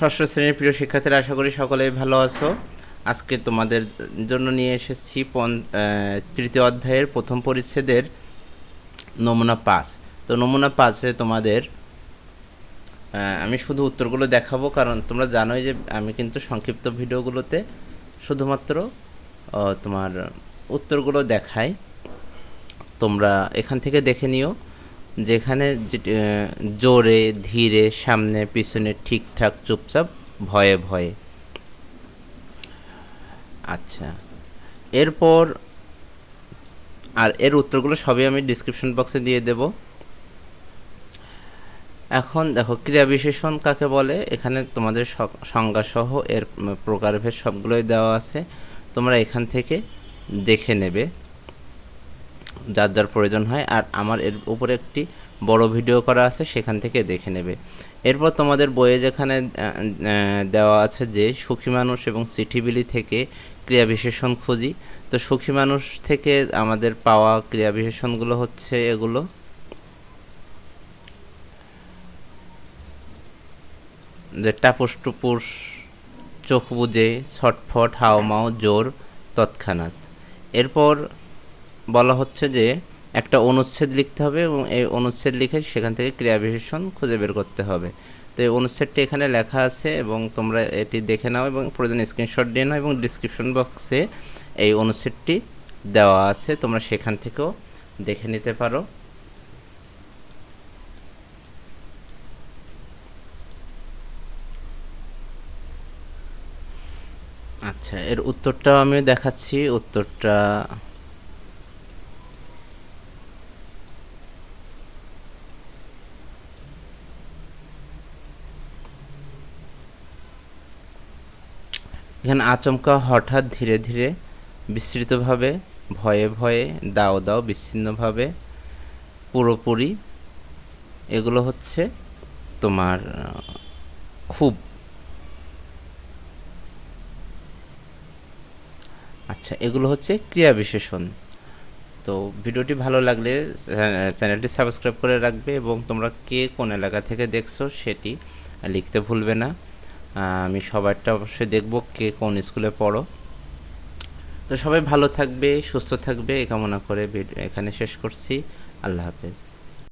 ষষ্ঠ শ্রেণির প্রিয় শিক্ষার্থীরা, আশা করি সকলেই ভালো আছো। আজকে তোমাদের জন্য নিয়ে এসেছি পন- তৃতীয় অধ্যায়ের প্রথম পরিচ্ছেদের নমুনা পাঁচ। তো নমুনা পাঁচে তোমাদের আমি শুধু উত্তরগুলো দেখাবো, কারণ তোমরা জানোই যে আমি কিন্তু সংক্ষিপ্ত ভিডিওগুলোতে শুধুমাত্র তোমার উত্তরগুলো দেখাই। তোমরা এখান থেকে দেখে নিও। যেখানে জোরে, ধীরে, সামনে, পিছনে, ঠিকঠাক, চুপচাপ, ভয়ে ভয়ে। আচ্ছা। এরপর, আর এর উত্তরগুলো সবই আমি ডিসক্রিপশন বক্সে দিয়ে দেব। এখন দেখো, ক্রিয়া বিশেষণ কাকে বলে? এখানে তোমাদের সংজ্ঞাসহ এর প্রকারভেদ সবগুলোই দেওয়া আছে। তোমরা এখান থেকে দেখে নেবে। যার যার প্রয়োজন হয়, আর আমার এর উপরে একটি বড় ভিডিও করা আছে, সেখান থেকে দেখে নেবে। এরপর তোমাদের বইয়ে যেখানে দেওয়া আছে যে, সুখী মানুষ এবং চিঠিবিলি থেকে ক্রিয়া বিশেষণ খুঁজি। তো সুখী মানুষ থেকে আমাদের পাওয়া ক্রিয়া বিশেষণগুলো হচ্ছে এগুলো। যে টাপুস টুপুস, চোখ বুজে, ছটফট, হাওমাও, জোর, তৎক্ষণাৎ। এরপর বলা হচ্ছে যে একটা অনুচ্ছেদ লিখতে হবে এবং এই অনুচ্ছেদ লিখে সেখান থেকে ক্রিয়া বিশেষণ খুঁজে বের করতে হবে। তো এই অনুচ্ছেদটি এখানে লেখা আছে এবং তোমরা এটি দেখে নাও এবং প্রয়োজন স্ক্রিনশট দিয়ে নাও এবং ডিসক্রিপশন বক্সে এই অনুচ্ছেদটি দেওয়া আছে। তোমরা সেখান থেকেও দেখে নিতে পারো। আচ্ছা এর উত্তরটাও আমি দেখাচ্ছি। উত্তরটা এখানে আচমকা হঠাৎ ধীরে ধীরে বিস্তৃতভাবে, ভয়ে ভয়ে, দাও দাও বিচ্ছিন্নভাবে, পুরোপুরি এগুলো হচ্ছে তোমার খুব। আচ্ছা এগুলো হচ্ছে ক্রিয়া বিশেষণ। তো ভিডিওটি ভালো লাগলে চ্যানেলটি সাবস্ক্রাইব করে রাখবে এবং তোমরা কে কোন এলাকা থেকে দেখছ সেটি লিখতে ভুলবে না। আমি সবারটা অবশ্যই দেখব কে কোন স্কুলে পড়ো। তো সবাই ভালো থাকবে, সুস্থ থাকবে এ কামনা করে এখানে শেষ করছি। আল্লাহ হাফেজ।